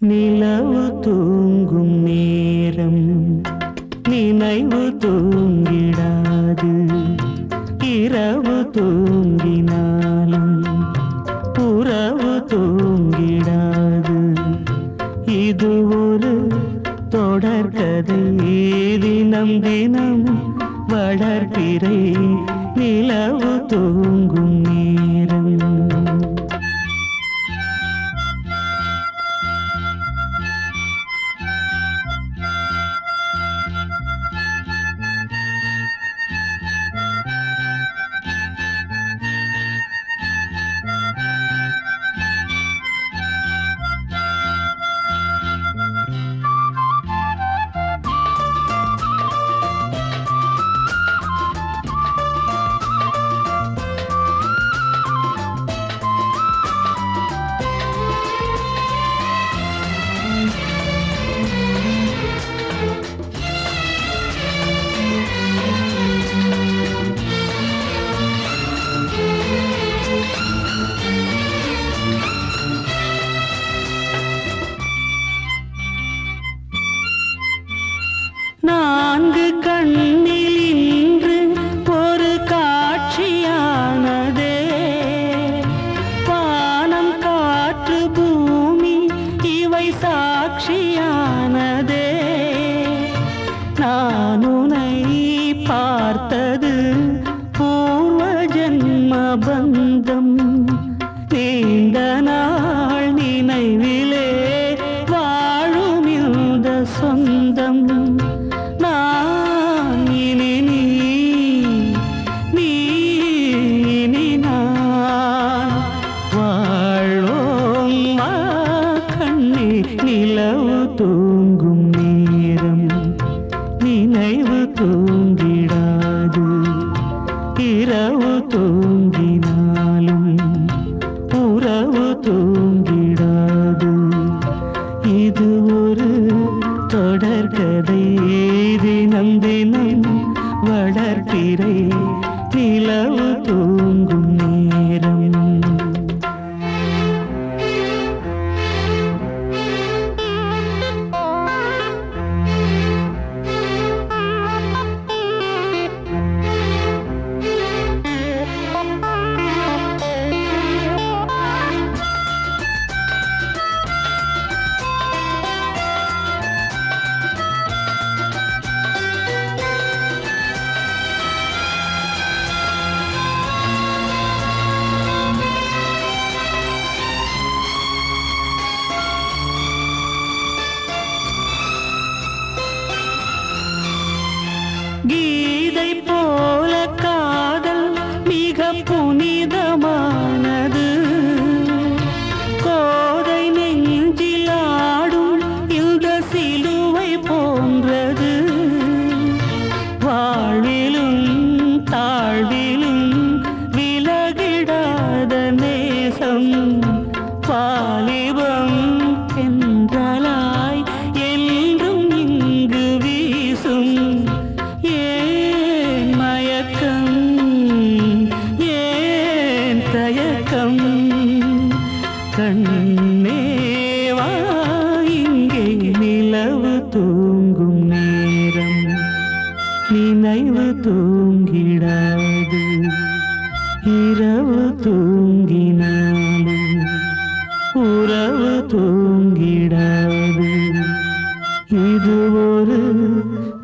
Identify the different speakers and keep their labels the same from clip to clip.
Speaker 1: நிலவு தூங்கும் நேரம் நினைவு தூ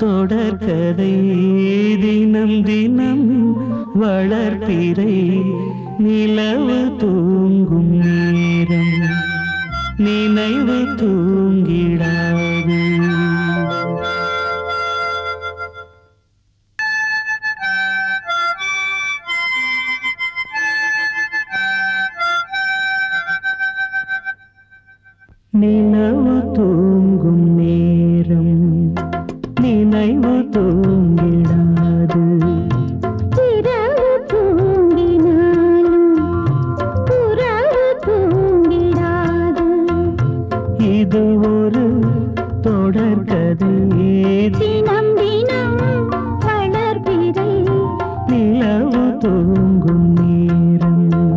Speaker 1: தொடர்கதை தினம் தினம் வளர்ப்பிறை நிலவு தூங்கும் நேரம் நினைவு தூங்கிடார் தூங்கும் நேரம்.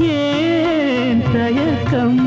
Speaker 1: ஏன்
Speaker 2: தயக்கம்?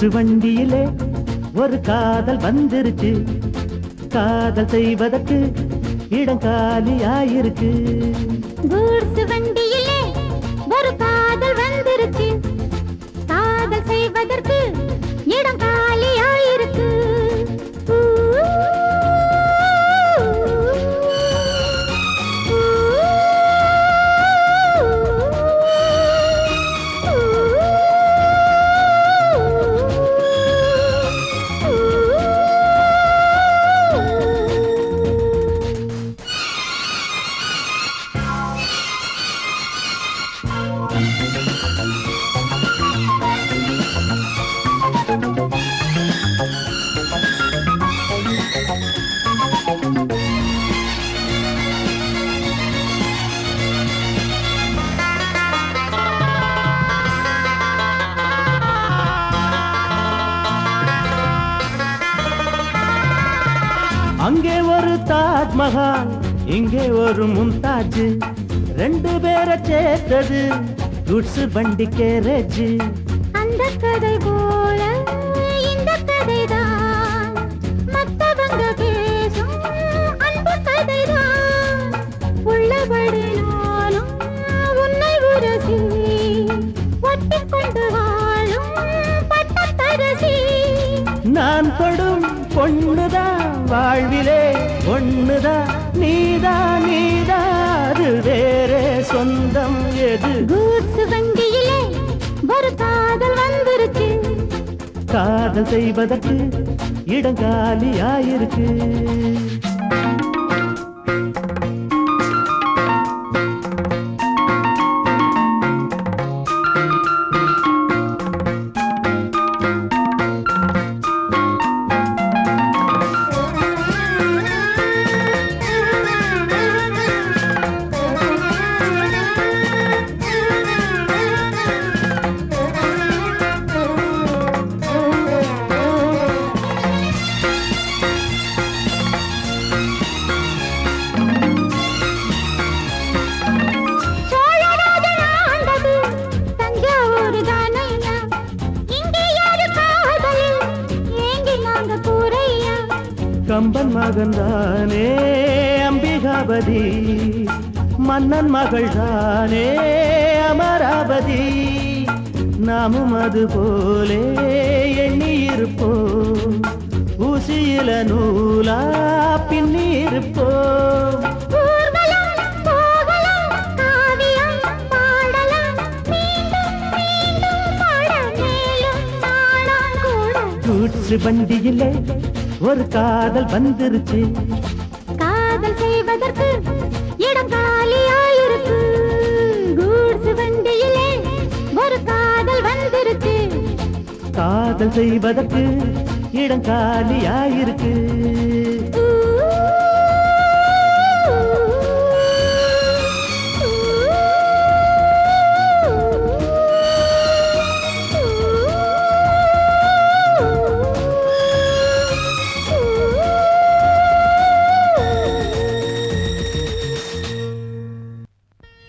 Speaker 3: கூட்ஸ் வண்டியிலே ஒரு காதல் வந்துருச்சு காதல் செய்வதற்கு இடம் காலியாயிருக்கு.
Speaker 2: கூட்ஸ் வண்டியிலே ஒரு காதல் வந்துருச்சு காதல் செய்வதற்கு
Speaker 3: தாஜ்மஹால் இங்கே ஒரு மும்தாஜ். ரெண்டு பேரை சேர்த்தது. குட்ஸ் வண்டி கேரேஜ்.
Speaker 2: அந்த கதை போல இந்த கதைதான். மத்தவங்க பேசும் அன்பு கதைதான். உள்ளபடி நானும் உன்னை உரசி ஒட்டி கொண்டு வாழும் பட்டத்தரசி
Speaker 3: நான் தொடும் பொண்ணுதான் வாழ்விலே. ஒண்ணுதான் நீதான் நீதான் அது வேறே சொந்தம் எது?
Speaker 2: கூட்ஸ் வண்டியிலே ஒரு காதல் வந்துருச்சு.
Speaker 3: காதல் செய்வதற்கு இடங்காலியாயிருக்கு
Speaker 2: சோழராஜன்
Speaker 3: கம்பன் மகன் தானே அம்பிகாபதி. மன்னன் மகள் தானே அமராவதி நாமும் அது போலே எண்ணி இருப்போம் ஊசியில நூலா பின்னி இருப்போம்
Speaker 2: ஊர்வலம் போகலாம் காவியம் பாடலாம் மீண்டும் மீண்டும் பாட மேலும் நாளாம் கூட
Speaker 3: கூற்று வண்டியிலே ஒரு காதல் வந்துருச்சு.
Speaker 2: காதல் செய்வதற்கு இடம் காலியாயிருக்கு. கூட்ஸ் வண்டியிலே ஒரு காதல் வந்துருச்சு.
Speaker 3: காதல் செய்வதற்கு இடம் காலியாயிருக்கு.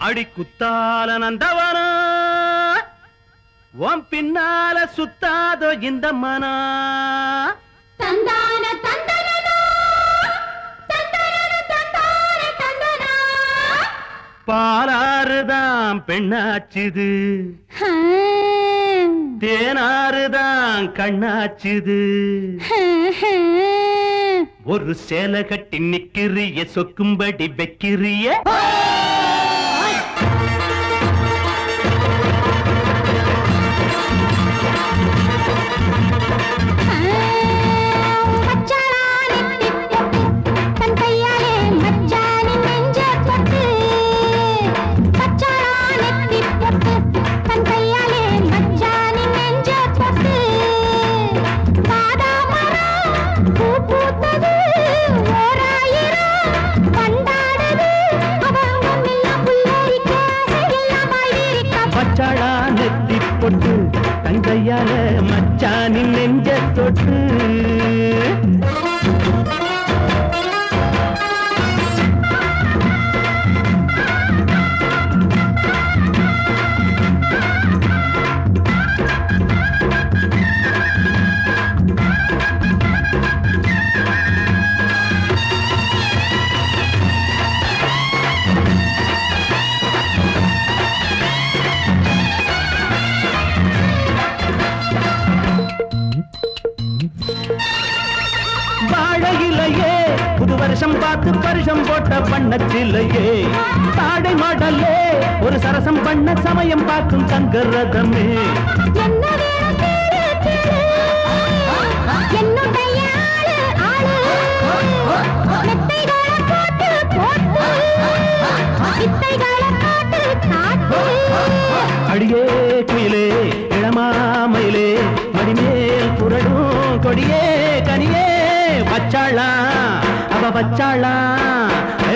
Speaker 3: அடி குத்தால நந்தவனா உன் பின்னால சுத்தாதோ இந்த மனா?
Speaker 2: தந்தனா
Speaker 3: பாலாறுதான் பெண்ணாச்சுது. தேனாறுதான் கண்ணாச்சுது. ஒரு சேலை கட்டி நிக்கிறிய சொக்கும்படி வைக்கிறிய.
Speaker 2: போட்டு
Speaker 3: தங்கையால மச்சானின் நெஞ்ச தொட்டு. பண்ணச்சில்லையே தாடை மாடல்லே ஒரு சரசம் பண்ண சமயம் பார்க்கும் தங்க ரதமே. அடியே குயிலே இளமாமயிலே மடிமேல் புரடும் கொடியே கனியே வச்சாளா. அவ வச்சாளா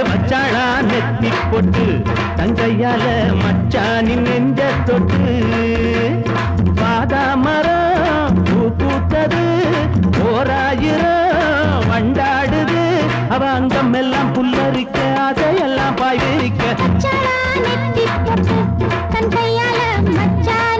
Speaker 3: வச்சாளா? நெத்தி போட்டு தங்கையால மச்சானின் நெஞ்ச தொட்டு. பாதா மரம் பூ பூத்தது. ஓராயிரம் வண்டாடுது. அவ அங்கம் எல்லாம் புல்லரிக்க ஆசையெல்லாம் பாய் விரிக்க
Speaker 4: தங்கையால மச்சான்